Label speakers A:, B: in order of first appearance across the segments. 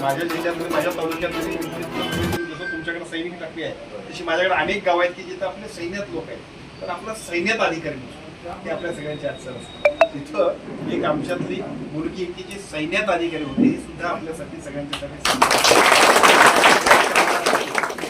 A: माझ्या जिल्ह्यामध्ये म्हणजे माझ्या तालुक्यामध्ये म्हणजे जसं तुमच्याकडे सैनिक टाकली आहे तशी माझ्याकडे अनेक गाव आहेत की जिथं आपले सैन्यात लोक आहेत. तर आपला सैन्यात अधिकारी म्हणतो. ते आपल्या सगळ्यांची अडचण असतात. तिथं एक आमच्यातली मुलगी की जी सैन्यात अधिकारी होती ही सुद्धा आपल्यासाठी सगळ्यांच्यासाठी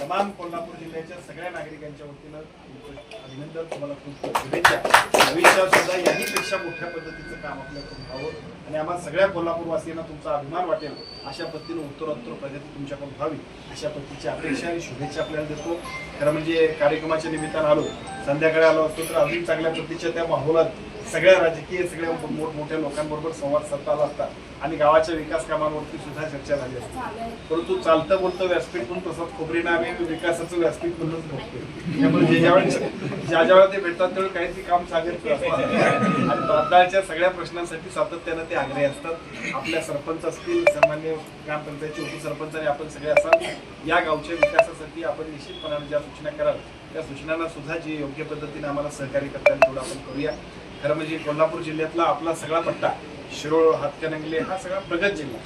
A: तमाम कोल्हापूर जिल्ह्याच्या सगळ्या नागरिकांच्या वतीनं अभिनंदन. तुम्हाला खूप शुभेच्छा. भविष्यात सुद्धा याहीपेक्षा मोठ्या पद्धतीचं काम आपल्याकडून व्हावं. आणि आम्हाला सगळ्या कोल्हापूरवासियांना तुमचा अभिमान वाटेल. अशा पद्धतीनं उत्तरोत्तर प्रगती तुमच्याकडून व्हावी. अशा पद्धतीची अपेक्षा आणि शुभेच्छा आपल्याला देतो. खरं म्हणजे कार्यक्रमाच्या निमित्तानं आलो. संध्याकाळी आलो असतो तर अजून चांगल्या पद्धतीच्या त्या माहोलात सगळ्या राजकीय सगळ्या मोठमोठ्या लोकांबरोबर संवाद साधता आला असता. आणि गावाच्या विकास कामांवरती सुद्धा चर्चा झाली असते. परंतु चालतं बोलतं व्यासपीठ म्हणून तसंच खोबरी आम्ही विकासाचं व्यासपीठ म्हणूनच बघतोय. त्यामुळे जे ज्यावेळेस ज्या ज्यावेळेला ते भेटतात त्यावेळी काहीतरी काम सांगत आणि तात्काळच्या सगळ्या प्रश्नांसाठी सातत्यानं ते आग्रही असतात. आपल्या सरपंच असतील सन्मान्य ग्रामपंचायतचे उपसरपंच आणि आपण सगळे असाल या गावच्या विकासासाठी आपण निश्चितपणाने ज्या सूचना कराल त्या सूचनांना सुद्धा जे योग्य पद्धतीने आम्हाला सहकार्य करता येईल तेवढं आपण करूया. खरं म्हणजे कोल्हापूर जिल्ह्यातला आपला सगळा पट्टा शिरोळ हातकणंगले हा सगळा प्रगत जिल्हा.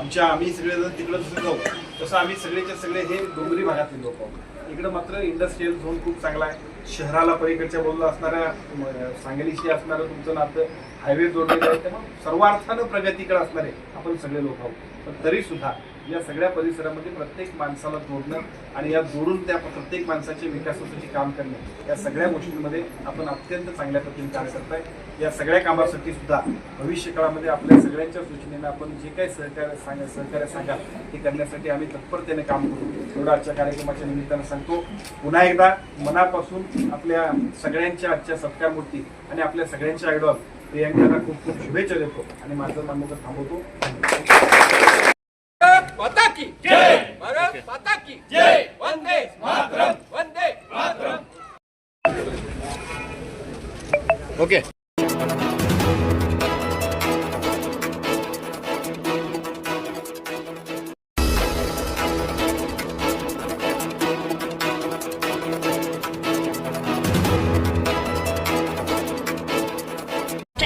A: आमच्या आम्ही सगळे जर तिकडं जसं जाऊ तसं आम्ही सगळेचे सगळे हे डोंगरी भागातले लोक आहोत. इकडं मात्र इंडस्ट्रीयल झोन खूप चांगला आहे. शहराला पलीकडच्या बाजूला असणाऱ्या सांगलीशी असणारं तुमचं नातं हायवे जोडलेलं आहे त्यामुळे सर्वार्थानं प्रगतीकडे असणारे आपण सगळे लोक आहोत. पण तरी सुद्धा या सगळ्या परिसरामध्ये प्रत्येक माणसाला जोडणं आणि या जोडून त्या प्रत्येक माणसाच्या विकासासाठी काम करणं या सगळ्या गोष्टींमध्ये आपण अत्यंत चांगल्या पद्धतीने कार्य करताय. या सगळ्या कामासाठी सुद्धा भविष्य काळामध्ये आपल्या सगळ्यांच्या सूचनेनं आपण जे काही सहकार्य सांगा सहकार्य सांगाल ते करण्यासाठी आम्ही तत्परतेने काम करू. एवढा आजच्या कार्यक्रमाच्या निमित्तानं सांगतो. पुन्हा एकदा मनापासून आपल्या सगळ्यांच्या आजच्या सत्कार मूर्ती आणि आपल्या सगळ्यांच्या आयडॉल प्रियांकाला खूप खूप शुभेच्छा देतो आणि माझं मानवं थांबवतो.
B: भारत